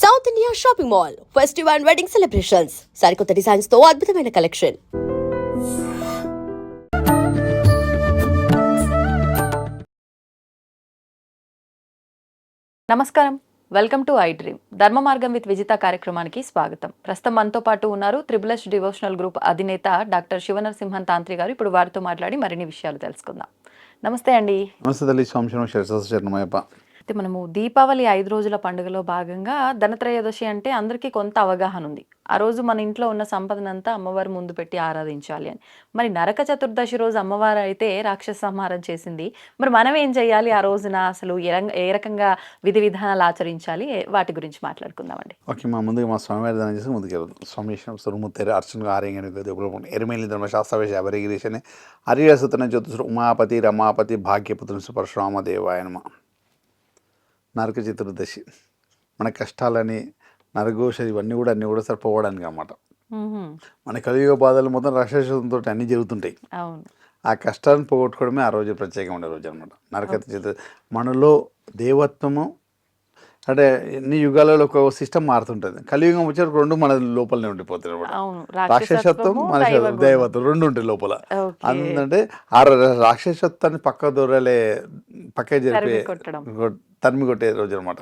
South India shopping mall festival and wedding celebrations సరికొత్త డిజైన్స్తో అద్భుతమైన కలెక్షన్ నమస్కారం. Welcome to iDream Dharma Margam with Vijitha కార్యక్రమానికి స్వాగతం. ప్రస్తుతం మనతో పాటు ఉన్నారు త్రిబులస్ డివోషనల్ గ్రూప్ అధినేత డాక్టర్ శివనరసింహన్ తాంత్రి గారు. ఇప్పుడు వారితో మాట్లాడి మరిన్ని విషయాలు తెలుసుకుందాం. నమస్తే అండి. నమస్తే తల్లి అయితే మనము దీపావళి ఐదు రోజుల పండుగలో భాగంగా ధనత్రయోదశి అంటే అందరికీ కొంత అవగాహన ఉంది. ఆ రోజు మన ఇంట్లో ఉన్న సంపదనంతా అమ్మవారి ముందు పెట్టి ఆరాధించాలి అని. మరి నరక చతుర్దశి రోజు అమ్మవారు అయితే రాక్షస సంహారం చేసింది. మరి మనం ఏం చేయాలి? ఆ రోజున అసలు ఏ ఏ రకంగా విధి విధానాలు ఆచరించాలి? వాటి గురించి మాట్లాడుకుందామండి. ఓకే మా ముందుగా మా స్వామివారి దానం చేసి ముందుకు వెళ్దాం. స్వామి సురుముత్తేరు అర్చన ఆర్యంగ ఎరిమేలి ధర్మ శాస్త్రవేశ అభరిగిరీశని హరిహసుతన జ్యోతిష్ ఉమాపతి రమాపతి భాగ్యపుత్రుని పరశురామ దేవాయ నరక చతుర్దశి. మన కష్టాలని నరఘోష ఇవన్నీ కూడా అన్నీ కూడా సరిపోవడానికి అన్నమాట. మన కలియుగ బాధలు మొత్తం రాక్షసంతో అన్నీ జరుగుతుంటాయి. ఆ కష్టాలను పోగొట్టుకోవడమే ఆ రోజు ప్రత్యేకమైన రోజు అనమాట నరక చతుర్ మనలో దేవత్వము అంటే ఎన్ని యుగాలలో ఒక సిస్టమ్ మారుతుంటుంది. కలియుగం వచ్చేటప్పుడు రెండు మన లోపలనే ఉండిపోతుంది రాక్షసత్వం మన. దేవత్వం రెండు ఉంటాయి లోపల. అందుకంటే ఆ రాక్షసత్వాన్ని పక్క దూరలే పక్క జరిపే తరిమి కొట్టే రోజు అనమాట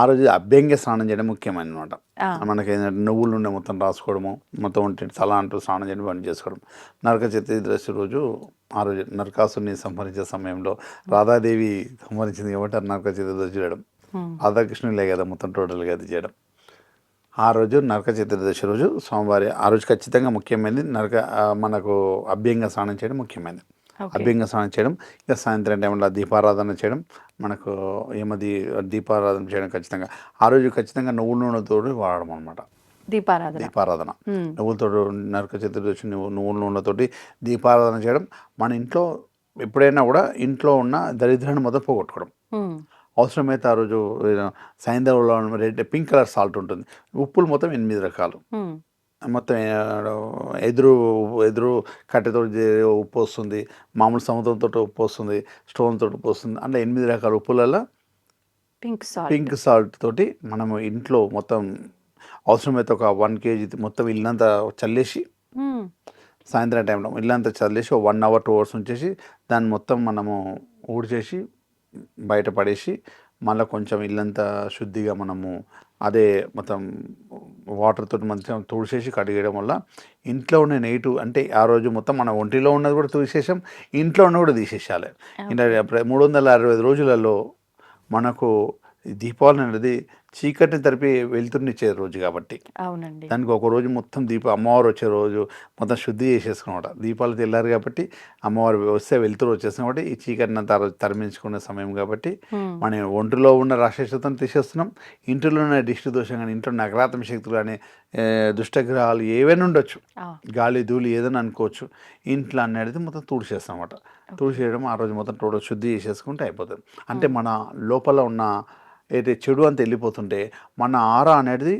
ఆ రోజు అభ్యంగ స్నానం చేయడం ముఖ్యమైన అనమాట. మనకి ఏంటంటే నువ్వులు ఉండే మొత్తం రాసుకోవడము మొత్తం ఒంటి తల అంటూ స్నానం చేయడం పని చేసుకోవడం నరక చతుర్దశి రోజు ఆ రోజు నరకాసుని సంహరించే సమయంలో రాధాదేవి సంహరించింది కాబట్టి నరక చతుర్దశి చేయడం. రాధాకృష్ణులే కదా మొత్తం టోటల్గా అది చేయడం ఆ రోజు నరక చతుర్దశి రోజు సోమవారి ఆ రోజు ఖచ్చితంగా ముఖ్యమైనది నరక మనకు అభ్యంగ స్నానం చేయడం ముఖ్యమైనది. అభ్యంగ స్నానం చేయడం ఇక సాయంత్రం టైంలో దీపారాధన చేయడం మనకు ఏమది దీపారాధన చేయడం ఖచ్చితంగా. ఆ రోజు ఖచ్చితంగా నువ్వుల నూనెతో వాడడం అనమాట దీపారాధన. దీపారాధన. నువ్వులతో నరక చతుర్దశి నువ్వు నువ్వుల నూనెతోటి దీపారాధన చేయడం మన ఇంట్లో ఎప్పుడైనా కూడా ఇంట్లో ఉన్న దరిద్రాన్ని మొదలు పోగొట్టుకోవడం. అవసరమైతే ఆ రోజు సాయంత్రంలో రెడ్ పింక్ కలర్ సాల్ట్ ఉంటుంది. ఉప్పులు మొత్తం ఎనిమిది రకాలు. మొత్తం ఎదురు ఎదురు కట్టెతో ఉప్పు వస్తుంది మామూలు సముద్రంతో ఉప్పు వస్తుంది స్టోన్ తోటి ఉప్పు వస్తుంది అంటే ఎనిమిది రకాల ఉప్పులలో పింక్ సాల్ట్ పింక్ సాల్ట్ తోటి మనము ఇంట్లో మొత్తం అవసరమైతే ఒక వన్ కేజీ మొత్తం ఇల్లంతా చల్లేసి. సాయంత్రం టైంలో ఇల్లంతా చల్లేసి ఒక వన్ అవర్ టూ అవర్స్ ఉంచేసి దాన్ని మొత్తం మనము ఊడ్చేసి బయట పడేసి మళ్ళీ కొంచెం ఇల్లంతా శుద్ధిగా మనము అదే మొత్తం వాటర్ తోటి మంచిగా తుడిచేసి కడిగేయడం వల్ల ఇంట్లో ఉన్న నెగిటివ్ అంటే ఆ రోజు మొత్తం మన ఒంటిలో ఉన్నది కూడా తీసేసాం ఇంట్లో ఉన్నది కూడా తీసేసాలి ఇంకా మూడు వందల అరవై ఐదు రోజులలో మనకు దీపావళి అనేది చీకటిని తరిపి వెళ్తున్నిచ్చే రోజు కాబట్టి. అవునండి. దానికి ఒక రోజు మొత్తం దీప అమ్మవారు వచ్చే రోజు మొత్తం శుద్ధి చేసేసుకున్నమాట దీపాలు తెల్లారు కాబట్టి అమ్మవారు వస్తే వెళ్తురు వచ్చేసిన కాబట్టి ఈ చీకటిని రోజు తరిమించుకునే సమయం కాబట్టి. మన ఒంటిలో ఉన్న రాక్షసతను తీసేస్తున్నాం. ఇంటిలో ఉన్న దిష్టి దోషం కానీ ఇంట్లో నగరాత్మ శక్తులు కానీ దుష్టగ్రహాలు ఏవైనా ఉండొచ్చు. గాలి ధూళి ఏదైనా అనుకోవచ్చు. ఇంట్లో అనేది మొత్తం తుడిచేస్తాం అన్నమాట. తుడిచేయడం ఆ రోజు మొత్తం టోటల్ శుద్ధి చేసేసుకుంటే అయిపోతుంది. అంటే మన లోపల ఉన్న ఏదైతే చెడు అంతా వెళ్ళిపోతుంటే మన ఆర అనేది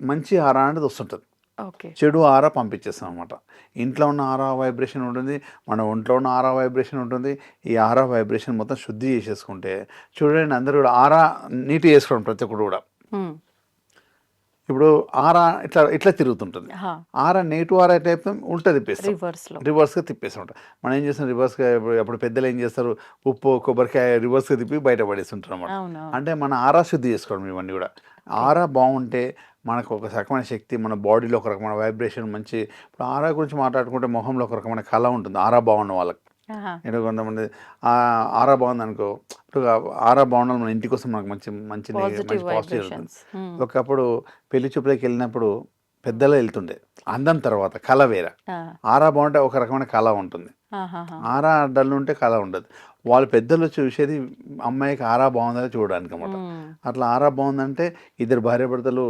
మంచి ఆర అనేది వస్తుంటుంది. చెడు ఆరా పంపించేస్తాం అనమాట ఇంట్లో ఉన్న ఆరా వైబ్రేషన్ ఉంటుంది మన ఒంట్లో ఉన్న ఆరా వైబ్రేషన్ ఉంటుంది. ఈ ఆరా వైబ్రేషన్ మొత్తం శుద్ధి చేసేసుకుంటే చూడండి అందరూ కూడా ఆరా నీట్ చేసుకోవడం ప్రతి ఒక్కరు కూడా. ఇప్పుడు ఆరా ఇట్లా ఇట్లా తిరుగుతుంటుంది. ఆరా నెగిటివ్ ఆరా చెప్తాం ఉల్టా తిప్పేస్తాం రివర్స్గా తిప్పేస్తూ ఉంటాం మనం ఏం చేస్తాం రివర్స్గా అప్పుడు పెద్దలు ఏం చేస్తారు ఉప్పు కొబ్బరికాయ రివర్స్గా తిప్పి బయట పడేస్తుంటారు అన్నమాట అవును అంటే మన ఆరా శుద్ధి చేసుకోవడం ఇవన్నీ కూడా. ఆరా బాగుంటే మనకు ఒక రకమైన శక్తి మన బాడీలో ఒక రకమైన వైబ్రేషన్ మంచి ఇప్పుడు ఆరా గురించి మాట్లాడుకుంటే మొహంలో ఒక రకమైన కళ ఉంటుంది. ఆరా బాగున్న వాళ్ళకి. ఇక్కడ కొంతమంది ఆరా బాగుంది అనుకో ఇప్పుడు ఆరా బాగుండాలి మన ఇంటి కోసం మనకు మంచి మంచి పాజిటివ్ మంచి పాజిటివ్ వైబ్రేషన్స్ ఒకప్పుడు పెళ్ళి చూపులకు వెళ్ళినప్పుడు పెద్దలు వెళ్తుండే. అందం తర్వాత కళ వేరే. ఆరా బాగుంటే ఒక రకమైన కళ ఉంటుంది. ఆరా డల్ ఉంటే కళ ఉండదు. వాళ్ళు పెద్దలు చూసేది అమ్మాయికి ఆరా బాగుందని చూడడానికి అన్నమాట. అట్లా ఆరా బాగుందంటే ఇద్దరు భార్య భర్తలు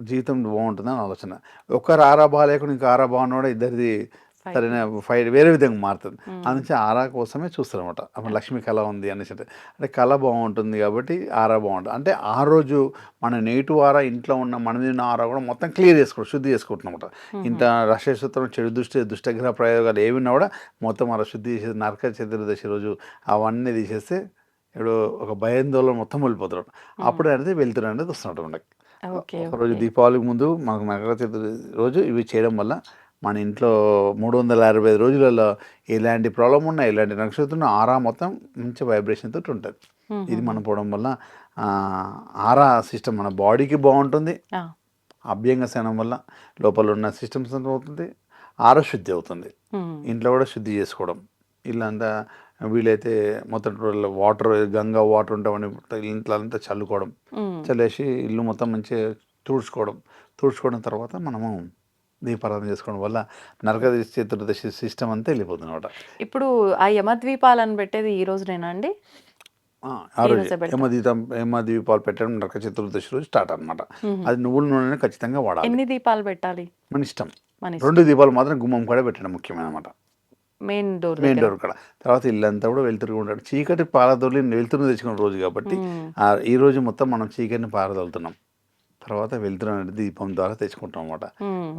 జీవితం బాగుంటుందని ఆలోచన. ఒక్కరు ఆరా బాగాలేకుండా ఇంకా ఆరా బాగున్నా ఇద్దరిది సరైన ఫైట్ వేరే విధంగా మారుతుంది. అందుకే ఆరా కోసమే చూస్తారు అనమాట అప్పుడు లక్ష్మి కళ ఉంది అనేసి అంటే కళ బాగుంటుంది కాబట్టి ఆరా బాగుంటుంది. అంటే ఆ రోజు మన నెగిటివ్ ఆరా ఇంట్లో ఉన్న మన మీద ఉన్న ఆరా కూడా మొత్తం క్లియర్ చేసుకోవడం శుద్ధి చేసుకుంటున్నాం అనమాట ఇంత రక్షసూత్రం చెడు దృష్టి దుష్టగ్రహ ప్రయోగాలు ఏవి ఉన్నా కూడా మొత్తం అలా శుద్ధి చేసేది నరక చతుర్దశి రోజు అవన్నీ తీసేస్తే ఇప్పుడు ఒక భయాందోళన మొత్తం వెళ్ళిపోతున్నాడు అప్పుడు అనేది వెళ్తున్నారు అనేది వస్తున్నాడు మనకి. ఒకరోజు. దీపావళికి ముందు మనకు నరక చతుర్థి రోజు ఇవి చేయడం వల్ల మన ఇంట్లో మూడు వందల అరవై ఐదు రోజులలో ఎలాంటి ప్రాబ్లం ఉన్నా ఎలాంటి నక్షత్రం ఆరా మొత్తం మంచి వైబ్రేషన్ తోటి ఉంటుంది. ఇది మనం పోవడం వల్ల ఆరా సిస్టమ్ మన బాడీకి బాగుంటుంది. అభ్యంగ స్నానం వల్ల లోపల ఉన్న సిస్టమ్స్ అంతా అవుతుంది. ఆర శుద్ధి అవుతుంది. ఇంట్లో కూడా శుద్ధి చేసుకోవడం. ఇల్లంతా వీలైతే మొత్తం వాటర్ గంగా వాటర్ ఉంటామని ఇంట్లో అంతా చల్లుకోవడం. చల్లేసి ఇల్లు మొత్తం మంచిగా తుడుచుకోవడం. తుడుచుకోవడం తర్వాత మనము దీపారాధన చేసుకోవడం వల్ల నరక చతుర్దశి సిస్టమ్ అంతా వెళ్ళిపోతుంది అనమాట. ఇప్పుడు ఆ యమద్వీపాలను పెట్టేది ఈ రోజునేనా అండి? ఆ రోజు రోజే. పెడతాం. యమ దీపం యమ దీపాలు పెట్టడం నరక చతుర్దశి రోజు స్టార్ట్ అనమాట అది నువ్వుల నూనె ఖచ్చితంగా వాడాలి. ఎన్ని దీపాలు పెట్టాలి? మన ఇష్టం. రెండు దీపాలు మాత్రం గుమ్మం కూడా పెట్టడం ముఖ్యమైన అనమాట మెయిన్ డోర్ మెయిన్ డోర్ కూడా. తర్వాత ఇల్లంతా కూడా వెళ్తురు ఉంటాడు. చీకటి పారదోలి వెళ్తురు తెచ్చుకున్న రోజు కాబట్టి ఆ ఈ రోజు మొత్తం మనం చీకటిని పారదోలుతున్నాం. తర్వాత వెళ్తురు అనేది దీపం ద్వారా తెచ్చుకుంటాం అనమాట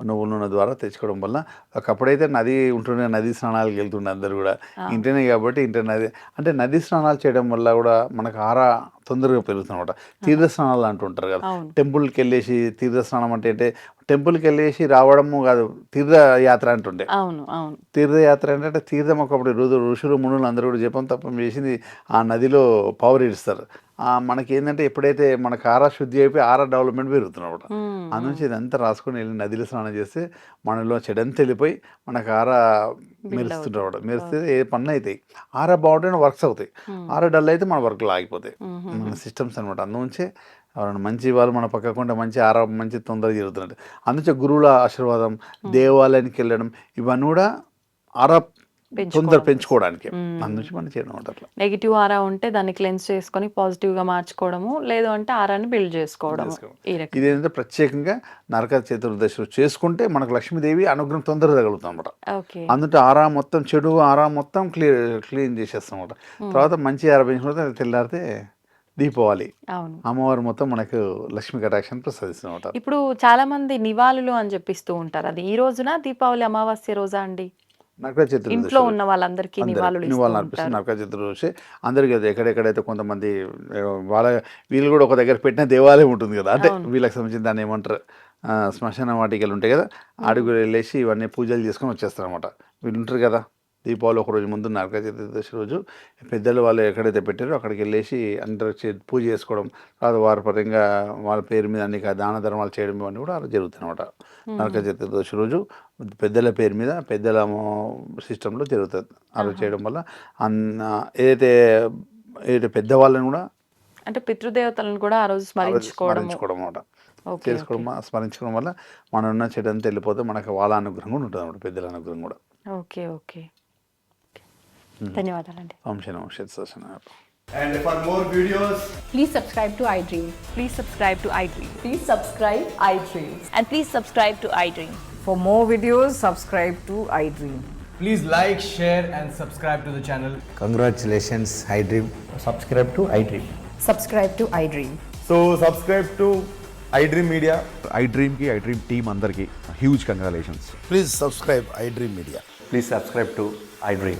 నువ్వుల నూనె ద్వారా తెచ్చుకోవడం వల్ల ఒకప్పుడైతే నది ఉంటుండే నది స్నానాలకు వెళ్తుండే అందరు కూడా. ఇంటనే కాబట్టి ఇంటర్ నది అంటే నది స్నానాలు చేయడం వల్ల కూడా మనకు ఆరా తొందరగా పెరుగుతుంది అనమాట తీర్థ స్నానాలు అంటుంటారు కదా. టెంపుల్కి వెళ్ళేసి తీర్థ స్నానం అంటే అంటే టెంపుల్కి వెళ్ళేసి రావడము కాదు తీర్థ యాత్ర అంటుండే. అవును అవును. తీర్థయాత్ర ఏంటంటే తీర్థం ఒకప్పుడు రోజు ఋషులు మునులు అందరూ కూడా జపం తప్పం చేసింది ఆ నదిలో పవర్ ఇస్తారు ఆ మనకి ఏంటంటే ఎప్పుడైతే మనకు ఆరా శుద్ధి అయిపోయి ఆరా డెవలప్మెంట్ పెరుగుతున్నమాట ఉమ్, అందునుంచి ఇదంతా రాసుకొని వెళ్ళి నదిలో స్నానం చేస్తే మనలో చెడంతా వెళ్ళిపోయి మనకు ఆరా మెరుస్తుంటాడు మెరిస్తే ఏ పనులు అవుతాయి ఆరా బాగుంటే వర్క్స్ అవుతాయి. ఆరా డల్ అయితే మన వర్క్లు ఆగిపోతాయి మన సిస్టమ్స్ అనమాట అందునుంచే ఎవరైనా మంచి వాళ్ళు మన పక్కకుండా మంచి ఆరా మంచి తొందరగా జరుగుతున్నట్టు. అందుచే గురువుల ఆశీర్వాదం దేవాలయానికి వెళ్ళడం ఇవన్నీ కూడా ఆరా తొందర పెంచుకోవడానికి. అందునుంచి మనం చేయడం అట్లా నెగిటివ్ ఆరా ఉంటే దాన్ని క్లెన్స్ చేసుకొని పాజిటివ్గా మార్చుకోవడము లేదు అంటే ఆరాని బిల్డ్ చేసుకోవడం. ఇదేంటంటే ప్రత్యేకంగా నరక చతుర్దశి చేసుకుంటే మనకు లక్ష్మీదేవి అనుగ్రహం తొందరగా తగులుతాం అనమాట అందుకే ఆరా మొత్తం చెడు ఆరా మొత్తం క్లియర్ క్లీన్ చేసేస్తాం అనమాట తర్వాత మంచి ఆరా తర్వాత తెల్లారితే దీపావళి. అమ్మవారు మొత్తం మనకు లక్ష్మీ కటాక్షం ప్రసాదిస్తాం అనమాట ఇప్పుడు చాలా మంది నివాళులు అని చెప్పిస్తూ ఉంటారు. అది ఈ రోజున దీపావళి అమావాస్య రోజా అండి? నరక చతుర్దశి ఇంట్లో ఉన్న వాళ్ళందరికీ నివాళులు నివాళులు ఉంటారు. అర్పిస్తుంది నరక చతుర్దశి అందరికీ అది ఎక్కడెక్కడైతే కొంతమంది వాళ్ళ వీళ్ళు కూడా ఒక దగ్గర పెట్టిన దేవాలయం ఉంటుంది కదా. అంటే వీళ్ళకి సంబంధించిన దాన్ని ఏమంటారు? శ్మశాన వాటికలు ఉంటాయి కదా. అడుగులు వెళ్ళేసి ఇవన్నీ పూజలు చేసుకొని వచ్చేస్తారు అనమాట వీళ్ళు ఉంటారు కదా. దీపావళి ఒక రోజు ముందు నరక చతుర్దశి రోజు పెద్దలు వాళ్ళు ఎక్కడైతే పెట్టారో అక్కడికి వెళ్ళేసి అందరూ పూజ చేసుకోవడం తర్వాత వారి పరంగా వాళ్ళ పేరు మీద అన్ని దాన ధర్మాలు చేయడం ఇవన్నీ కూడా అలా జరుగుతాయి అనమాట నరక చతుర్దశి రోజు పెద్దల పేరు మీద పెద్దల సిస్టంలో జరుగుతుంది. అలా చేయడం వల్ల అన్న ఏదైతే ఏదైతే పెద్దవాళ్ళని కూడా అంటే పితృదేవతలను కూడా ఆ రోజు స్మరించుకోవడం అనమాట చేసుకోవడం స్మరించుకోవడం వల్ల మనం ఉన్న చెడంతా వెళ్ళిపోతే మనకు వాళ్ళ అనుగ్రహం కూడా ఉంటుంది అనమాట పెద్దల అనుగ్రహం కూడా. Okay okay. ధన్యవాదాలండి వంశ And for more videos, Please subscribe to iDream. Please subscribe to iDream. Please subscribe iDream. And please subscribe to iDream. For more videos, subscribe to iDream. please like, share, and subscribe to the channel. Congratulations, iDream. Subscribe to iDream. Subscribe to iDream. So, subscribe to iDream Media. IDream team అందరికీ huge congratulations Please subscribe iDream Media. Please subscribe to iDream.